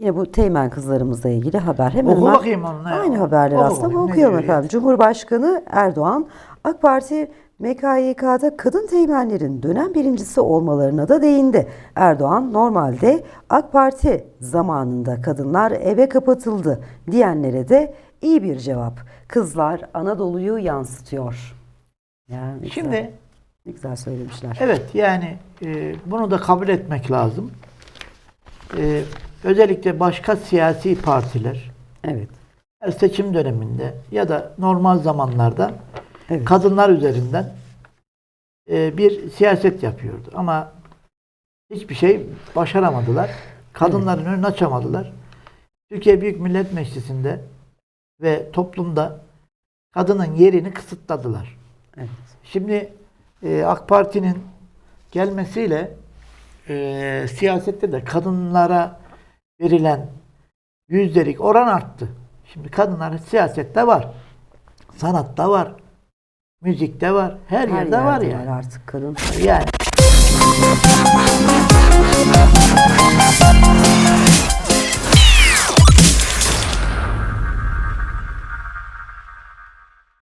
Yine bu Teğmen kızlarımızla ilgili haber. Hemen Oku hemen bakayım onu. Aynı haberler Oku aslında bakayım, ya? efendim. Cumhurbaşkanı Erdoğan AK Parti MKYK'da kadın teğmenlerin dönem birincisi olmalarına da değindi. Erdoğan normalde AK Parti zamanında kadınlar eve kapatıldı diyenlere de iyi bir cevap. Kızlar Anadolu'yu yansıtıyor. Ya, ne güzel, Şimdi ne güzel söylemişler. evet yani e, bunu da kabul etmek lazım. E, özellikle başka siyasi partiler Evet. her seçim döneminde ya da normal zamanlarda Evet. kadınlar üzerinden e, bir siyaset yapıyordu. Ama hiçbir şey başaramadılar. Kadınların önünü açamadılar. Türkiye Büyük Millet Meclisi'nde ve toplumda kadının yerini kısıtladılar. Evet. Şimdi e, AK Parti'nin gelmesiyle e, siyasette de kadınlara verilen yüzdelik oran arttı. Şimdi kadınlar siyasette var. Sanatta var. Müzikte var. Her, Her yerde var yerde yani. artık kadın. Yani